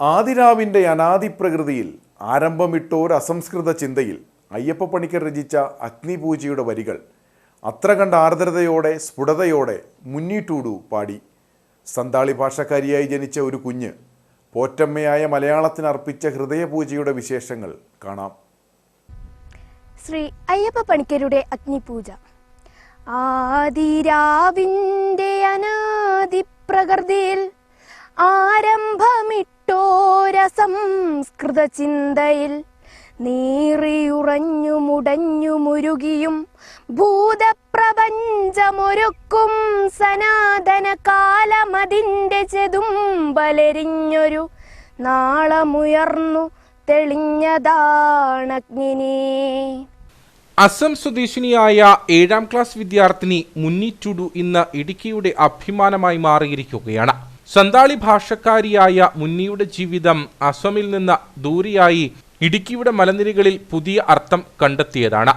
ആദിരാവിന്റെ അനാദിപ്രകൃതിയിൽ ഒരു അസംസ്കൃത ചിന്തയിൽ അയ്യപ്പ പണിക്കർ രചിച്ച അഗ്നിപൂജയുടെ വരികൾ അത്ര കണ്ട ആർദ്രതയോടെ സ്ഫുടതയോടെ മുന്നിട്ടൂടു പാടി. സന്താളി ഭാഷക്കാരിയായി ജനിച്ച ഒരു കുഞ്ഞ് പോറ്റമ്മയായ മലയാളത്തിന് അർപ്പിച്ച ഹൃദയപൂജയുടെ വിശേഷങ്ങൾ കാണാം. ശ്രീ അയ്യപ്പ പണിക്കരുടെ അഗ്നിപൂജ. ആദിരാവിന്റെ അനാദിപ്രകൃതിയിൽ ആരംഭമിട്ടോരസംസ്കൃത ചിന്തയിൽ നീറിയുറഞ്ഞു മുടഞ്ഞു മുരുകിയും ഭൂതപ്രപഞ്ചമൊരുക്കും സനാതന കാലമതിന്റെ ചെതുമ്പലെരിഞ്ഞൊരു നാളമുയർന്നു തെളിഞ്ഞതാണഗ്നിനീ. അസം സ്വദേശിനിയായ ഏഴാം ക്ലാസ് വിദ്യാർത്ഥിനി മുന്നിച്ചുടു ഇന്ന് ഇടുക്കിയുടെ അഭിമാനമായി മാറിയിരിക്കുകയാണ്. സന്താളി ഭാഷക്കാരിയായ മുന്നിയുടെ ജീവിതം അസമിൽ നിന്ന് ദൂരെയായി ഇടുക്കിയുടെ മലനിരകളിൽ പുതിയ അർത്ഥം കണ്ടെത്തിയതാണ്.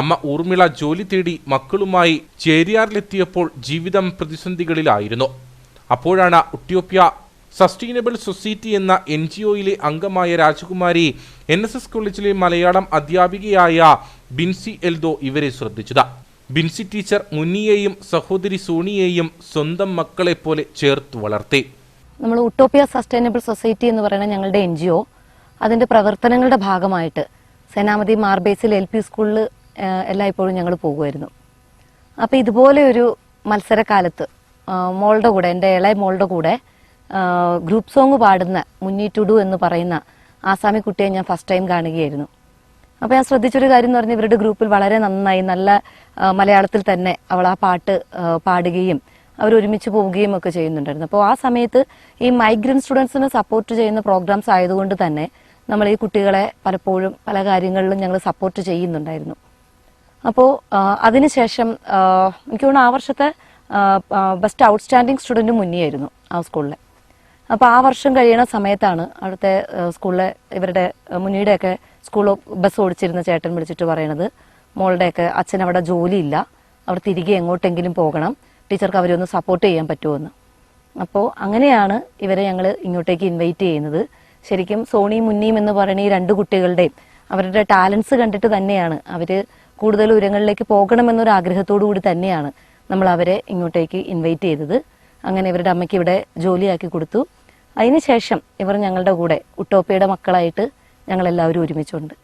അമ്മ ഊർമിള ജോലി തേടി മക്കളുമായി ചേരിയാറിലെത്തിയപ്പോൾ ജീവിതം പ്രതിസന്ധികളിലായിരുന്നു. അപ്പോഴാണ് ഉട്ടിയോപ്യ സസ്റ്റൈനബിൾ സൊസൈറ്റി എന്ന എൻ ജി ഒയിലെ അംഗമായ രാജകുമാരി എൻ എസ് എസ് കോളേജിലെ മലയാളം അധ്യാപികയായ ബിൻസി എൽദോ ഇവരെ ശ്രദ്ധിച്ചത്. ബിൻസി ടീച്ചർ മുന്നിയെയും സഹോദരി സോണിയെയും സ്വന്തം മക്കളെ പോലെ ചേർത്ത് വളർത്തി. നമ്മൾ ഉട്ടോപ്പിയ സസ്റ്റൈനബിൾ സൊസൈറ്റി എന്ന് പറയുന്ന ഞങ്ങളുടെ എൻ ജി ഒ അതിന്റെ പ്രവർത്തനങ്ങളുടെ ഭാഗമായിട്ട് സേനാമതി മാർബേസിൽ എൽ പി സ്കൂളിൽ എല്ലായ്പ്പോഴും ഞങ്ങൾ പോകുമായിരുന്നു. അപ്പോൾ ഇതുപോലെ ഒരു മത്സരകാലത്ത് മോളുടെ കൂടെ എന്റെ ഇളയ മോളുടെ കൂടെ ഗ്രൂപ്പ് സോങ് പാടുന്ന മുന്നീറ്റുഡു എന്ന് പറയുന്ന ആസാമി കുട്ടിയെ ഞാൻ ഫസ്റ്റ് ടൈം കാണുകയായിരുന്നു. അപ്പോൾ ഞാൻ ശ്രദ്ധിച്ചൊരു കാര്യം എന്ന് പറഞ്ഞാൽ ഇവരുടെ ഗ്രൂപ്പിൽ വളരെ നന്നായി നല്ല മലയാളത്തിൽ തന്നെ അവൾ ആ പാട്ട് പാടുകയും അവർ ഒരുമിച്ച് പോവുകയും ഒക്കെ ചെയ്യുന്നുണ്ടായിരുന്നു. അപ്പോൾ ആ സമയത്ത് ഈ മൈഗ്രന്റ് സ്റ്റുഡൻസിനെ സപ്പോർട്ട് ചെയ്യുന്ന പ്രോഗ്രാംസ് ആയതുകൊണ്ട് തന്നെ നമ്മൾ ഈ കുട്ടികളെ പലപ്പോഴും പല കാര്യങ്ങളിലും ഞങ്ങൾ സപ്പോർട്ട് ചെയ്യുന്നുണ്ടായിരുന്നു. അപ്പോൾ അതിനുശേഷം എനിക്ക് തോന്നുന്നു ആ വർഷത്തെ ബെസ്റ്റ് ഔട്ട്സ്റ്റാൻഡിങ് സ്റ്റുഡന്റ് മുന്നിയായിരുന്നു ആ സ്കൂളിലെ. അപ്പോൾ ആ വർഷം കഴിയണ സമയത്താണ് അവിടുത്തെ സ്കൂളിലെ ഇവരുടെ മുന്നിയുടെയൊക്കെ സ്കൂൾ ബസ് ഓടിച്ചിരുന്ന ചേട്ടൻ വിളിച്ചിട്ട് പറയണത് മോളുടെയൊക്കെ അച്ഛൻ അവിടെ ജോലിയില്ല അവർ തിരികെ എങ്ങോട്ടെങ്കിലും പോകണം ടീച്ചർക്ക് അവരെ ഒന്ന് സപ്പോർട്ട് ചെയ്യാൻ പറ്റുമെന്ന്. അപ്പോൾ അങ്ങനെയാണ് ഇവരെ ഞങ്ങൾ ഇങ്ങോട്ടേക്ക് ഇൻവൈറ്റ് ചെയ്യുന്നത്. ശരിക്കും സോണി മുന്നിയും എന്ന് പറയുന്ന ഈ രണ്ട് കുട്ടികളുടെയും അവരുടെ ടാലൻസ് കണ്ടിട്ട് തന്നെയാണ് അവർ കൂടുതൽ ഉയരങ്ങളിലേക്ക് പോകണമെന്നൊരു ആഗ്രഹത്തോടു കൂടി തന്നെയാണ് നമ്മൾ അവരെ ഇങ്ങോട്ടേക്ക് ഇൻവൈറ്റ് ചെയ്തത്. അങ്ങനെ ഇവരുടെ അമ്മയ്ക്ക് ഇവിടെ ജോലിയാക്കി കൊടുത്തു. അതിനുശേഷം ഇവർ ഞങ്ങളുടെ കൂടെ ഉട്ടോപ്പയുടെ മക്കളായിട്ട് ഞങ്ങൾ എല്ലാവരും ഒരുമിച്ചുണ്ട്.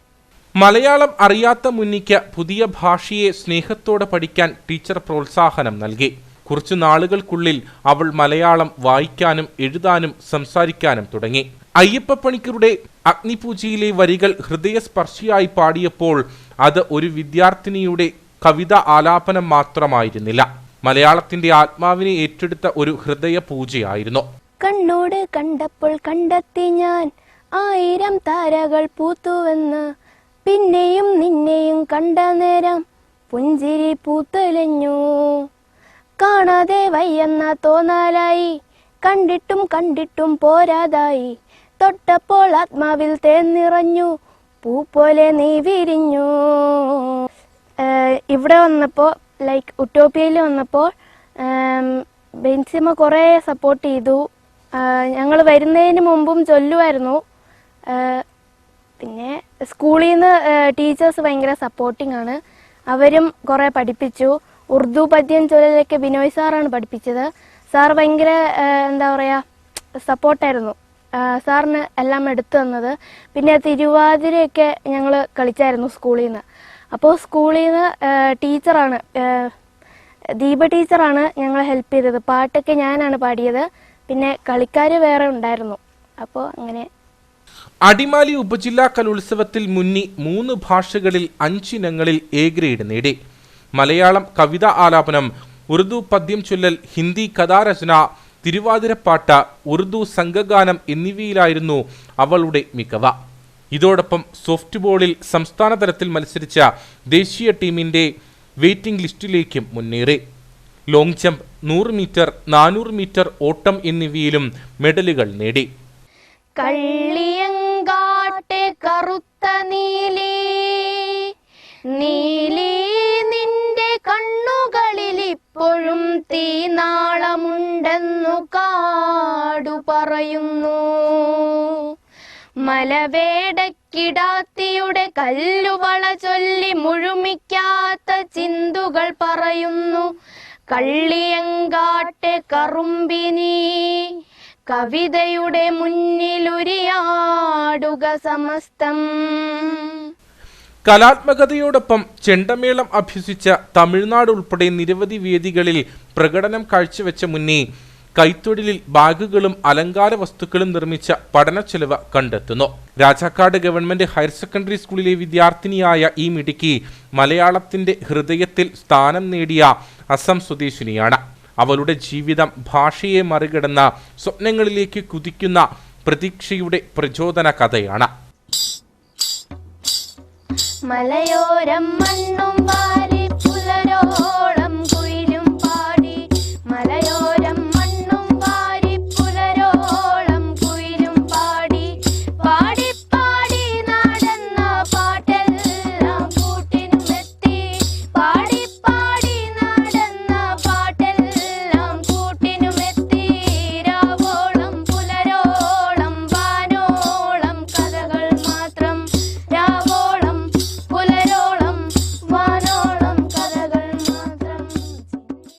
മലയാളം അറിയാത്ത മുന്നിക്ക് പുതിയ ഭാഷയെ സ്നേഹത്തോടെ പഠിക്കാൻ ടീച്ചർ പ്രോത്സാഹനം നൽകി. കുറച്ചു നാളുകൾക്കുള്ളിൽ അവൾ മലയാളം വായിക്കാനും എഴുതാനും സംസാരിക്കാനും തുടങ്ങി. അയ്യപ്പ പണിക്കരുടെ അഗ്നിപൂജയിലെ വരികൾ ഹൃദയസ്പർശിയായി പാടിയപ്പോൾ അത് ഒരു വിദ്യാർത്ഥിനിയുടെ കവിത ആലാപനം മാത്രമായിരുന്നില്ല. മലയാളത്തിന്റെ ആത്മാവിനെ ഏറ്റെടുത്ത ഒരു ഹൃദയ പൂജയായിരുന്നു കണ്ണോട് കണ്ടപ്പോൾ കണ്ടെത്തി ഞാൻ. ആയിരം താരകൾ പൂത്തുവെന്ന് പിന്നെയും നിന്നെയും കണ്ട നേരം പുഞ്ചിരി പൂത്തലഞ്ഞു കാണാതെ വയ്യെന്ന തോന്നാലായി. കണ്ടിട്ടും കണ്ടിട്ടും പോരാതായി. തൊട്ടപ്പോൾ ആത്മാവിൽ തേന്നിറഞ്ഞു. പൂ പോലെ നീ വിരിഞ്ഞു. ഇവിടെ വന്നപ്പോൾ ലൈക്ക് ഉട്ടോപ്പിയയിൽ വന്നപ്പോൾ ബെൻസിമ കുറേ സപ്പോർട്ട് ചെയ്തു. ഞങ്ങൾ വരുന്നതിന് മുമ്പും ചൊല്ലുമായിരുന്നു പിന്നെ സ്കൂളിൽ നിന്ന് ടീച്ചേഴ്സ് ഭയങ്കര സപ്പോർട്ടിംഗ് ആണ് അവരും കുറേ പഠിപ്പിച്ചു. ഉറുദു പദ്യം ചൊല്ലലൊക്കെ ബിനോയ് സാറാണ് പഠിപ്പിച്ചത്. സാർ ഭയങ്കര എന്താ പറയുക സപ്പോർട്ടായിരുന്നു. സാറിന് എല്ലാം എടുത്തു തന്നത്. പിന്നെ തിരുവാതിരയൊക്കെ ഞങ്ങൾ കളിച്ചായിരുന്നു സ്കൂളിൽ നിന്ന് അപ്പോൾ സ്കൂളിൽ നിന്ന് ടീച്ചറാണ് ദീപ ടീച്ചറാണ് ഞങ്ങളെ ഹെൽപ്പ് ചെയ്തത്. പാട്ടൊക്കെ ഞാനാണ് പാടിയത്. പിന്നെ കളിക്കാർ വേറെ ഉണ്ടായിരുന്നു. അപ്പോൾ അങ്ങനെ അടിമാലി ഉപജില്ലാ കലോത്സവത്തിൽ മുന്നി മൂന്ന് ഭാഷകളിൽ അഞ്ചിനങ്ങളിൽ എ ഗ്രേഡ് നേടി. മലയാളം കവിത ആലാപനം ഉറുദു പദ്യം ചൊല്ലൽ ഹിന്ദി കഥാരചന തിരുവാതിരപ്പാട്ട് ഉറുദു സംഘഗാനം എന്നിവയിലായിരുന്നു അവളുടെ മികവ. ഇതോടൊപ്പം സോഫ്റ്റ് ബോളിൽ സംസ്ഥാന തലത്തിൽ മത്സരിച്ച ദേശീയ ടീമിന്റെ വെയിറ്റിംഗ് ലിസ്റ്റിലേക്കും മുന്നേറി. ലോങ് ജമ്പ് നൂറ് മീറ്റർ നാനൂറ് മീറ്റർ ഓട്ടം എന്നിവയിലും മെഡലുകൾ നേടി. കള്ളിയങ്കാട്ടെ കറുത്ത നീലി. നീലി നിന്റെ കണ്ണുകളിൽ ഇപ്പോഴും തീനാളമുണ്ടെന്നു കാടു പറയുന്നു. മലവേടക്കിടാത്തിയുടെ കല്ലുവള ചൊല്ലി മുഴുമിക്കാത്ത ചിന്തുകൾ പറയുന്നു. കള്ളിയങ്കാട്ടെ കറുമ്പിനി കവിതയുടെ മുന്നിലുരിയാടുക സമസ്തം. കലാത്മകതയോടൊപ്പം ചെണ്ടമേളം അഭ്യസിച്ച തമിഴ്നാട് ഉൾപ്പെടെ നിരവധി വേദികളിൽ പ്രകടനം കാഴ്ചവെച്ച മുന്നേ കൈത്തൊഴിലിൽ ബാഗുകളും അലങ്കാര വസ്തുക്കളും നിർമ്മിച്ച പഠന ചെലവ് കണ്ടെത്തുന്നു. രാജാക്കാട് ഗവൺമെന്റ് ഹയർ സെക്കൻഡറി സ്കൂളിലെ വിദ്യാർത്ഥിനിയായ ഈ മിടുക്കി മലയാളത്തിന്റെ ഹൃദയത്തിൽ സ്ഥാനം നേടിയ അസം സ്വദേശിനിയാണ്. അവളുടെ ജീവിതം ഭാഷയെ മറികടന്ന സ്വപ്നങ്ങളിലേക്ക് കുതിക്കുന്ന പ്രതീക്ഷയുടെ പ്രചോദന കഥയാണ്. മലയോരം മണ്ണും